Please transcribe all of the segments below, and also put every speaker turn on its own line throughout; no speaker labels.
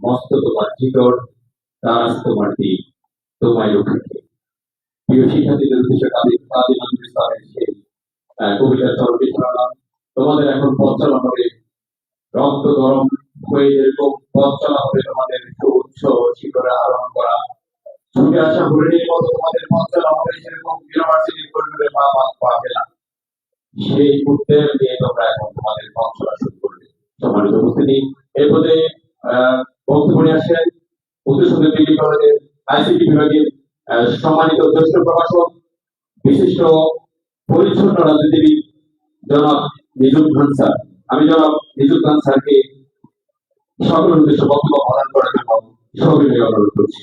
মস্ত তোমার চিতর তারাস তোমার দিক তোমায় উঠেছে প্রিয় শিক্ষার্থীদের সেই কবিতা তোমাদের এখন পথ চলা হবে। রক্ত গরম হয়ে যেরকম পথ চলা হবে তোমাদের উৎস শিখরে আরোহণ করা। ছুটে আসা মতো তোমাদের পথ চলা হবে সেরকম ইউনিভার্সিটি পা পা পা ফেলা সেই উদ্বেগ নিয়ে তোমরা এখন তোমাদের পথ চলা শুরু করবে। সম্মানিত উপস্থিতি। এই পদে আহ, বক্তব্য নিয়ে সম্মানিত জ্যেষ্ঠ প্রভাষক, বিশিষ্ট পরিচ্ছন্ন রাজনীতিবিদ জনাব নিজুল খান স্যার। আমি জনাব নিজুল খান স্যারকে সকল উদ্দেশ্য বক্তব্য প্রদান করার জন্য অনুরোধ করছি।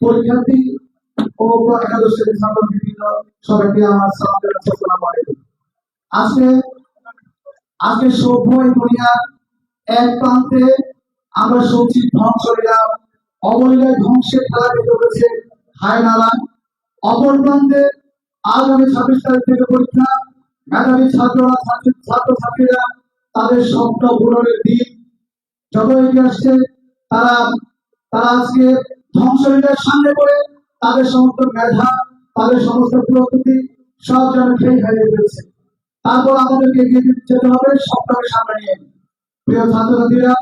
পরীক্ষার্থী ও একাদশ শ্রেণির ছাত্র বিভিন্ন সবাইকে আমার সালাম আলাইকুম। আজকে আজকে সভ্য দুনিয়ার এক প্রান্তে আমরা সবজি ধ্বংসলীলা, অবলীলায় ধ্বংসের খেলা দেখতে হচ্ছে হায় নালা অপর প্রান্তে আগামী ছাব্বিশ তারিখ থেকে পরীক্ষা, মেধাবী ছাত্ররা, ছাত্র ছাত্রছাত্রীরা তাদের স্বপ্ন পূরণের দিন। যত এগিয়ে আসছে, তারা তারা আজকে ধ্বংসলীলার সামনে করে তাদের সমস্ত মেধা, তাদের সমস্ত প্রস্তুতি সব যেন খেয়ে হারিয়ে ফেলছে তারপর আমাদেরকে এগিয়ে যেতে হবে সবটাকে সামনে নিয়ে। প্রিয় ছাত্রছাত্রীরা,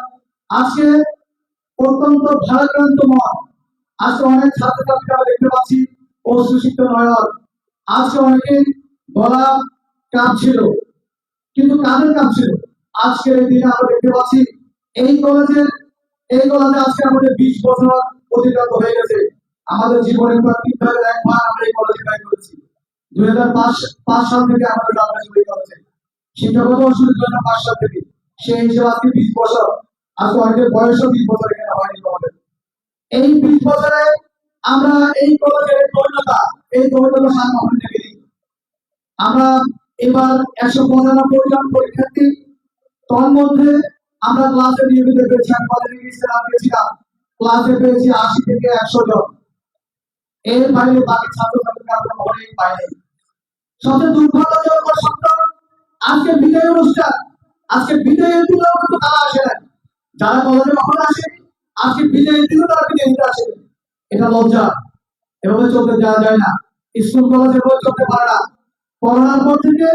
আজকে অত্যন্ত ভারাক্রান্ত মন। আজকে অনেক ছাত্রছাত্রীরা আমরা দেখতে পাচ্ছি সুশিক্ত নয়ন। আজকে অনেকেই গলা কাঁপছিল, কিন্তু কাদের কাঁপছিল? আজকের এই দিনে আমরা দেখতে পাচ্ছি এই কলেজের, এই কলেজে আজকে আমাদের বিশ বছর হয়ে গেছে। আমাদের জীবনের প্রায় তিন ভাগের এক ভাগ আমরা এই কলেজে ব্যয় করেছি। দুই হাজার পাঁচ সাল থেকে আমাদের করেছে শিক্ষাগত দুই হাজার পাঁচ সাল থেকে। সেই হিসেবে আজকে বিশ বছর, আজকে অনেকের বয়সও বিশ বছর এখানে হয়নি আমাদের এই বিশ বছরে আমরা এই কলেজের এই পরিণতা আমরা এবার একশো পঁচানব্বই জন পরীক্ষার্থী। তন্মধ্যে আমরা ক্লাসে নিয়মিত পেয়েছি আমি কলেজে গিয়েছিলাম ক্লাসে পেয়েছি আশি থেকে একশো জন। এর বাইরে বাকি আজকে বিদায় অনুষ্ঠান, আজকে কিন্তু তারা আসে না যারা কলেজে কখন আসে, আজকে তারা আসে এটা লজ্জা। এভাবে চলতে দেওয়া যায় না। স্কুল কলেজে বই চলতে পারে না। করোনার পর থেকে,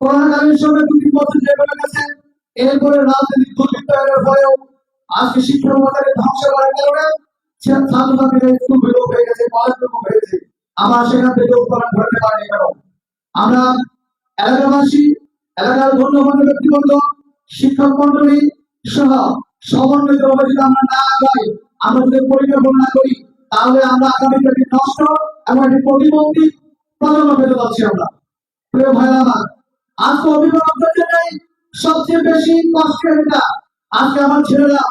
করোনাকালীন সময় দু তিন বছর যেভাবে গেছে, এরপরে রাজনৈতিক দুর্বৃত্তায়নের পরেও আজকে শিক্ষা ধ্বংস করার কারণে স্কুল বিলোপ হয়ে গেছে বিলোপ হয়েছে আবার সেখান থেকে উত্তরণ ঘটতে পারেনি কেন? আমরা এলাকাবাসী, এলাকার ব্যক্তিবর্গ, শিক্ষক মন্ডলী সহ সমন্বিত ভাবে যদি আমরা না আগাই আমরা যদি পরিকল্পনা করি, তাহলে আমরা আগামী দিনে নষ্ট এবং একটি প্রতিবন্ধী প্রজন্ম পেতে আমরা। প্রিয় ভাইরা আমার, আজকে অভিভাবকদের জন্যই সবচেয়ে বেশি কষ্টের এটা আজকে আমার ছেলেরা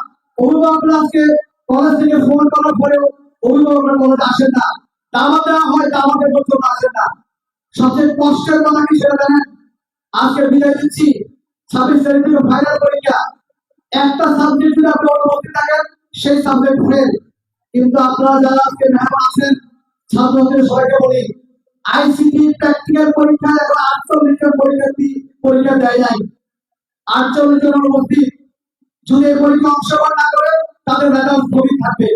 অভিভাবকরা আজকে কলেজ থেকে ফোন করার পরেও অভিভাবকরা কলেজে আসেন না। দেওয়া হয় দাওয়াতে পর্যন্ত আসেন না। সবচেয়ে কষ্টের কথা কি সেটা জানেন? আজকে বিদায় দিচ্ছি ছাব্বিশ তারিখ থেকে ফাইনাল পরীক্ষা। একটা সাবজেক্ট যদি আপনি অনুমতি থাকেন, সেই সাবজেক্ট ফেল কিন্তু আপনারা যারা আজকে মেহমান আছেন, ছাত্রদের সবাইকে বলি আইসিটি প্র্যাকটিক্যাল পরীক্ষা, এখন আটচল্লিশ পরীক্ষার্থী পরীক্ষা দেয় নাই। আটচল্লিশ জন অনুমতি যদি এই পরীক্ষা অংশগ্রহণ না করে, তাদের মেধার স্থগিত থাকবে।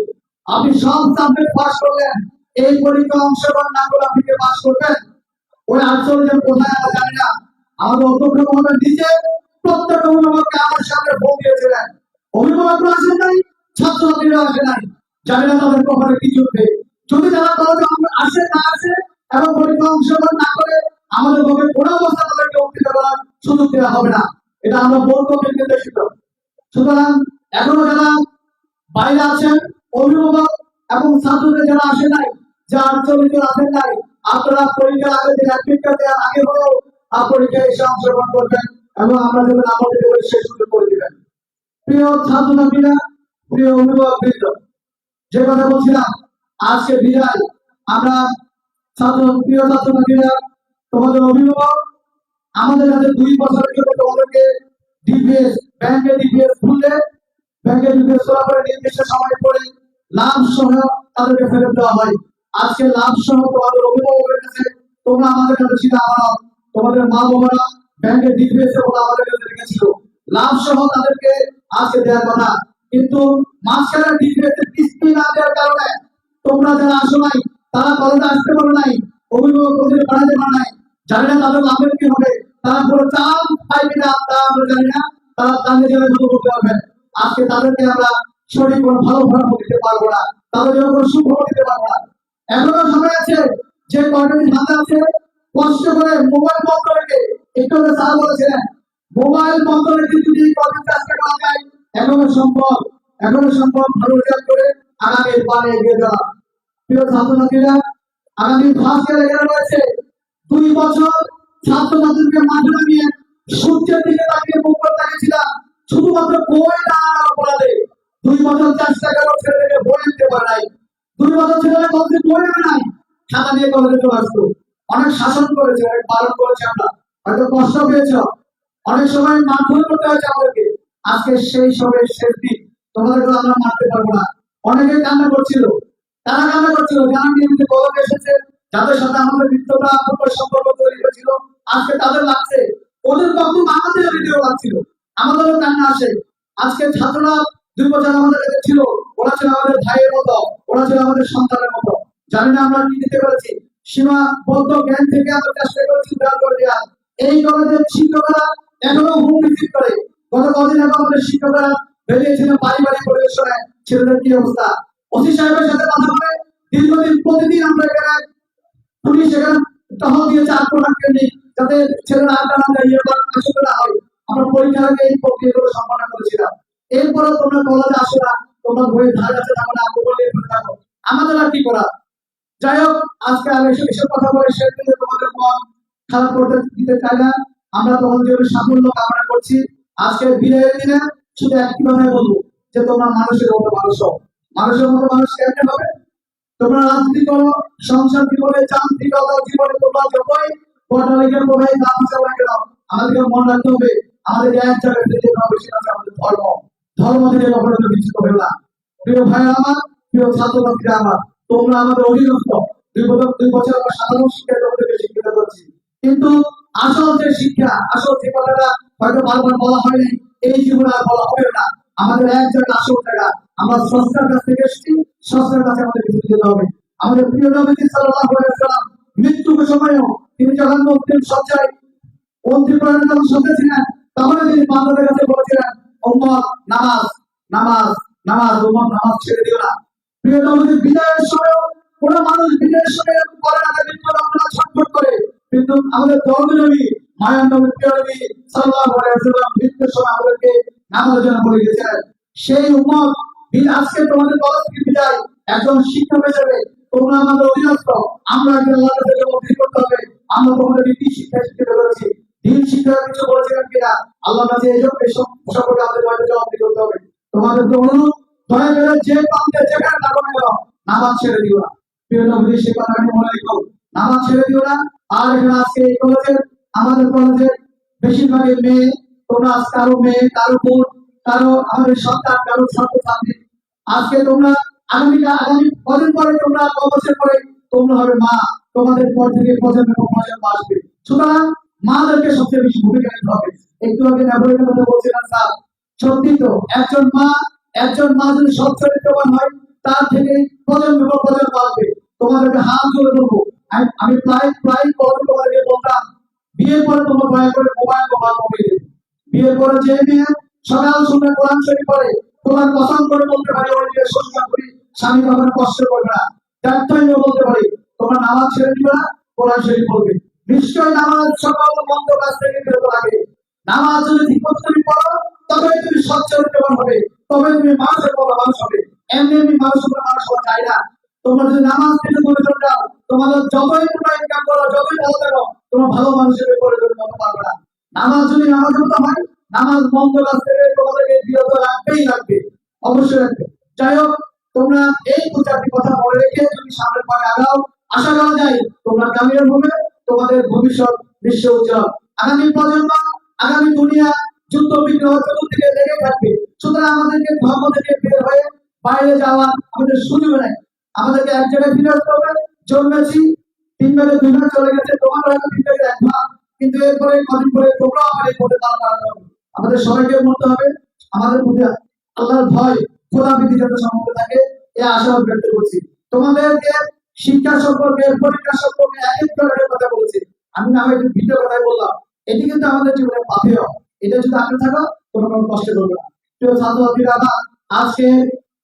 আপনি সব সাবজেক্ট পাস করলেন। এই পরীক্ষা অংশগ্রহণ না করে আপনি পাস করবেন? ওই আটচল্লিশ কোথায় আমরা জানি না। আমাদের অধ্যক্ষ মহোদয় নিজে প্রত্যেক অভিভাবককে আমার সামনে ফোন দিয়েছিলেন। অভিভাবকরা আসেন নাই ছাত্রছাত্রীরা আসে নাই। জানি না তাদের কখনো কি জুটবে যদি যারা কলেজে আসে, না আসে, এবং পরীক্ষা অংশগ্রহণ না করে আমাদের পক্ষে কোনো অবস্থা তাদেরকে করার সুযোগ দেওয়া হবে না। এটা আমরা বোর্ড কমিটি নির্দেশিত সুতরাং এখনও যারা বাইরে আছেন, অভিভাবক এবং ছাত্রদের যারা আসে নাই, যার চল্লিশ আসেন নাই, আপনারা পরীক্ষার আগে দিন পরীক্ষা দেওয়ার আগে হলেও পরীক্ষায় এসে অংশগ্রহণ করবেন এবং আমরা যখন আমাদের সেই সুযোগ করে দিবেন। প্রিয় ছাত্রছাত্রীরা, প্রিয় অভিভাবক বৃন্দ যে কথা বলছিলাম, আজকে বিদায়। আমরা ছাত্র, প্রিয় ছাত্রছাত্রীরা, তোমাদের অভিভাবক, আমাদের কাছে দুই বছরের জন্য তোমাদেরকে ডিপিএস ব্যাংকে ডিপিএস খুললে ব্যাংকে ডিপিএস পরে লাভ সহ তাদেরকে ফেরত দেওয়া হয়। আজকে লাভ সহ তোমাদের কাছে তোমরা আমাদের কাছে তোমাদের মা বাবারা ব্যাংকে ডিপিএস আমাদের কাছে রেখেছিল। লাভ সহ তাদেরকে আজকে দেওয়ার কথা। কিন্তু মাঝখানে ডিপিএস এর কিস্তি না দেওয়ার কারণে তোমরা যারা আসো নাই, তারা কলেজে আসতে পারো নাই, অভিভাবক পাঠাতে পারে নাই, জানি না তাদের লাভের কি হবে। তারা পুরো চাল না তা জানি না, তারা তাদের জন্য মতো করতে পারবেন আজকে তাদেরকে আমরা সঠিক কোনো ভালো ফলাফল দিতে পারব না, তাদের জন্য কোনো সুফল দিতে পারব না। এখনও সময় আছে, যে কর্মী হাতে আছে, কষ্ট করে মোবাইল বন্ধ রেখে, একটু স্যার বলেছিলেন, মোবাইল বন্ধ রেখে যদি কর্মী চাষটা করা যায়, এখনও সম্ভব এখনও সম্ভব ভালো রেজাল্ট করে আগামী পারে এগিয়ে যাওয়া। প্রিয় ছাত্রছাত্রীরা, আগামী ফার্স্ট ইয়ার এখানে রয়েছে দুই বছর ছাত্রছাত্রীকে মাঠে নামিয়ে সূর্যের দিকে তাকিয়ে করে তাকিয়েছিলাম। শুধুমাত্র বই অপরাধে দুই বছর চেষ্টা করে ছেলেদেরকে বই আনতে পারে দুই বছর ছেলেরা কলেজে বই নাই? খাতা নিয়ে কলেজে চলে আসতো অনেক শাসন করেছে, অনেক পালন করেছে আমরা। হয়তো কষ্ট পেয়েছ। অনেক সময় মারধর করতে হয়েছে আমাদেরকে। আজকে সেই সবের শেষ দিন। তোমাদেরকে আমরা মারতে পারব না। অনেকে কান্না করছিল। তারা কান্না করছিল? যারা নিয়মিত কলম এসেছে যাদের সাথে আমাদের মিত্রতা সম্পর্ক তৈরি হয়েছিল, আজকে তাদের লাগছে। ওদের বক্তব্য আমাদের ভিডিও লাগছিল। আমাদেরও কান্না আসে। আজকে ছাত্ররা দুই বছর আমাদের কাছে ছিল। ওরা ছিল আমাদের ভাইয়ের মতো, ওরা ছিল আমাদের সন্তানের মতো। জানি না আমরা কি দিতে পেরেছি। সীমাবদ্ধ জ্ঞান থেকে আমরা চেষ্টা করেছি উদ্ধার করে দেওয়া এই কলেজের শিক্ষকরা এখনও হুম ভিজিট করে গত কদিন আগে আমাদের শিক্ষকরা বেরিয়েছিল পারিবারিক পরিবেশনায়। ছেলেদের কি অবস্থা? ওসি সাহেবের সাথে কথা বলে দীর্ঘদিন প্রতিদিন আমরা এখানে পুলিশ এখানে টহল দিয়েছে নেই যাতে ছেলেরা আড্ডা না দেয় ইয়ে আসলে হয়। আমরা পরীক্ষার আগে এই প্রক্রিয়াগুলো সম্পন্ন করেছিলাম। এরপরে তোমরা কলেজে আসো না, তোমরা বইয়ের ধার কাছে থাকো না থাকো। আমাদের আর কি করা যাই হোক, আজকে আর এসব এসব কথা বলে দিনে তোমাদের মন খারাপ করতে দিতে চাই না। আমরা তোমাদের জন্য সাফল্য কামনা করছি আজকে বিদায়ের দিনে শুধু একটি কথাই বলব যে তোমরা মানুষের মতো মানুষ হও। মানুষের মতো মানুষ কেমনে হবে? তোমরা করো, সংসার জীবনে যান্ত্রিকতা জীবনে পড়ালেখার লাগে না আমাদেরকে মনে রাখতে হবে, আমাদের আমাদের ধর্ম। ধর্ম থেকে কখনো তুমি বিচ্ছিত হবে না। প্রিয় ভাই আমার, প্রিয় ছাত্রছাত্রীরা আমার, তোমরা আমাদের অধীনস্থ। দুই বছর দুই বছর আমরা সাধারণ শিক্ষা তোমাদেরকে শিক্ষিত করছি কিন্তু আসল যে শিক্ষা, আসল যে কথাটা হয়তো বারবার বলা হয়নি এই জীবনে আর বলা হবে না। আমাদের এক জায়গা। আমরা কাছ আমাদের যেতে হবে। আমাদের প্রিয় নবী সাল্লাল্লাহু আলাইহি ওয়াসাল্লাম মৃত্যুর সময়ও তিনি যখন অন্তিম সজ্জায় অন্তিম প্রাণে যখন তখন তিনি কাছে বলেছিলেন নামাজ নামাজ নামাজ, উম্মত, নামাজ ছেড়ে দিও না। প্রিয় নবী বিদায়ের সময়ও কোন মানুষ বিদায়ের সময় করে না মৃত্যু ছটফট করে। কিন্তু আমাদের নবী জন্য সেই উম্মত আজকে তোমাদের একজন শিক্ষক হিসেবে তোমরা আমাদের অধীনস্থ, আমরা একজন করতে হবে, আমরা তোমাদের নীতি শিক্ষা এই আমাদের যে নামাজ ছেড়ে নামাজ ছেড়ে না। আর এখানে আজকে এই কলেজের আমাদের কলেজের বেশিরভাগই মেয়ে, তোমরা আজ কারও মেয়ে, কারও বোন, কারও আমাদের সন্তান, কারও ছাত্রছাত্রী। আজকে তোমরা আগামীকাল আগামী কদিন পরে তোমরা ক বছর পরে তোমরা হবে মা। তোমাদের পর থেকে প্রজন্ম প্রজন্ম আসবে। সুতরাং মাদেরকে সবচেয়ে বেশি ভূমিকা নিতে হবে। একটু আগে ব্যবহৃত কথা বলছিলাম, স্যার। সত্যি তো, একজন মা একজন মা যদি সচ্চরিত্রবান হয়, তার থেকে প্রজন্ম পর প্রজন্ম আসবে। তোমাদেরকে হাত জোরে বলব আমি প্রায় প্রায় কবে তোমাদেরকে বলতাম বিয়ের পরে তোমরা দয়া করে মোবাইল মোবাইল কমিয়ে বিয়ের পরে যে মেয়ে সকাল সন্ধ্যা কোরআন শরীফ পড়ে, তোমার পছন্দ করে বলতে পারি, ওই যে সংসার করি, স্বামী কখনো কষ্ট করবে না। চারটাই বলতে পারি নামাজ ছেড়ে দিবে না কোরআন শরীফ পড়বে। নিশ্চয় নামাজ সকল মন্দ কাজ থেকে লাগে নামাজ যদি ঠিক মতো তুমি পড়ো, তবে তুমি সচ্চরিত্রবান হবে, তবে তুমি মানুষের মতো মানুষ হবে। এমনি এমনি মানুষ তোমরা মানুষ হওয়া চাই না। তোমরা যদি নামাজ আগাও, আশা করা যায় তোমরা কামিয়াব হবে, তোমাদের ভবিষ্যৎ বিশ্ব উজ্জ্বল। আগামী প্রজন্ম, আগামী দুনিয়া যুদ্ধ বিগ্রহ চতুর্দিকে লেগে থাকবে। সুতরাং আমাদেরকে ধর্ম থেকে বের হয়ে বাইরে যাওয়া আমাদের সুযোগ নেই। আমাদেরকে এক জায়গায় ফিরে আসতে হবে। জন্মেছি, তিন ভাগে দুই ভাগ চলে গেছে, তোমার হয়তো তিন ভাগের এক ভাগ। কিন্তু এরপরে কদিন পরে তোমরা আমার এই পথে দাঁড় করাতে হবে। আমাদের সবাইকে মরতে হবে। আমাদের মধ্যে আল্লাহর ভয় খোদা বিধি যাতে সম্পর্কে থাকে, এ আশাবাদ ব্যক্ত করছি। তোমাদেরকে শিক্ষা সম্পর্কে, পরীক্ষা সম্পর্কে এক এক করে কথা বলছি। আমি না হয়তো ভিডিও কথাই বললাম। এটি কিন্তু আমাদের জীবনে পাথেয়। এটা যদি আপনি থাকো, কোনো কোনো কষ্ট করবে না। প্রিয় ছাত্রছাত্রীরা আজকে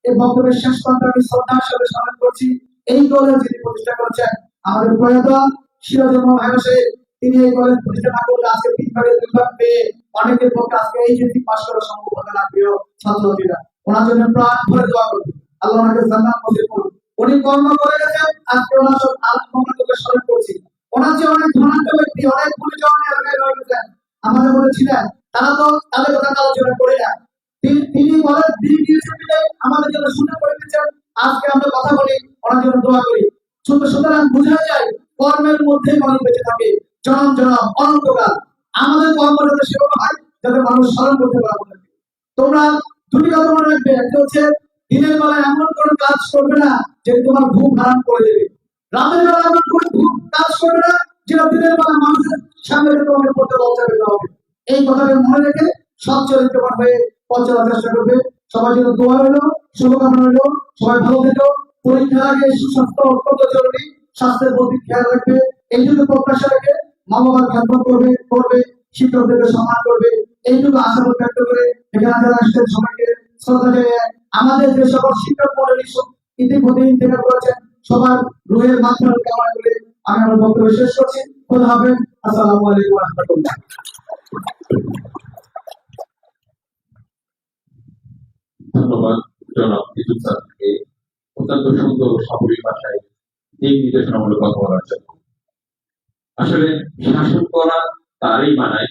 এই বক্তব্যের শেষ পর্যন্ত আমি শ্রদ্ধার সাথে স্মরণ করছি। এই কলেজ যিনি প্রতিষ্ঠা করেছেন, আমাদের প্রয়াত সিরাজুল ভাইসে তিনি এই কলেজ প্রতিষ্ঠা না করলে আজকে তিন ভাগে দুই ভাগ পেয়ে অনেকের পক্ষে আজকে এই যে পাশ করা সম্ভব হতো না, প্রিয় ছাত্রছাত্রীরা। ওনার জন্য প্রাণ ভরে দোয়া করবে আল্লাহ ওনাকে জান্নাত নসিব করুন। উনি কর্ম করে গেছেন, আজকে ওনার সব আত্মকর্মকে স্মরণ করছি। ওনার যে অনেক ধনাঢ্য ব্যক্তি, অনেক গুণীজন এলাকায় রয়েছেন আমাদের মধ্যে ছিলেন তারা তো তাদের কথা আলোচনা করে না। তিনি বলেন, তিনি দিয়েছেন বিদায়, আমাদের জন্য শুনে করে দিচ্ছেন আজকে আমরা কথা বলি, ওনার জন্য দোয়া করি। সুতরাং বোঝা যায়, কর্মের মধ্যে মানুষ বেঁচে থাকে। জনম জনম, অনন্তকাল। আমাদের কর্ম যাতে সেরকম হয়, যাতে মানুষ স্মরণ করতে পারে। তোমরা দুটি কথা মনে রাখবে। একটা হচ্ছে, দিনের বেলা এমন কোনো কাজ করবে না যে তোমার ঘুম হারাম করে দেবে। রাতের বেলা ঘুম কাজ করবে না যেটা দিনের বেলা মানুষের সামনে তোমাকে করতে লজ্জা পেতে হবে। এই কথাটা মনে রেখে হয়ে চেষ্টা করবে। সবার জন্য দোয়া রইল, শুভকামনা রইল, সবাই ভালো থেকো। পরীক্ষার আগে সুস্বাস্থ্য অত্যন্ত জরুরি, স্বাস্থ্যের প্রতি খেয়াল রাখবে। এইটুকু প্রত্যাশা রেখে মা বাবার খ্যাতমত করবে করবে, শিক্ষকদেরকে সম্মান করবে। এইটুকু আশাবাদ ব্যক্ত করে এখানে যারা আসছেন সবাইকে শ্রদ্ধা জানিয়ে আমাদের যে সকল শিক্ষক মন্ডলী করেছেন। সবার রুহের কামনা করে আমি আমার বক্তব্য শেষ করছি। খোদা আসসালামু আলাইকুম
ধন্যবাদ অত্যন্ত সুন্দর ভাষায় আসলে শাসন করা তারই মানায়।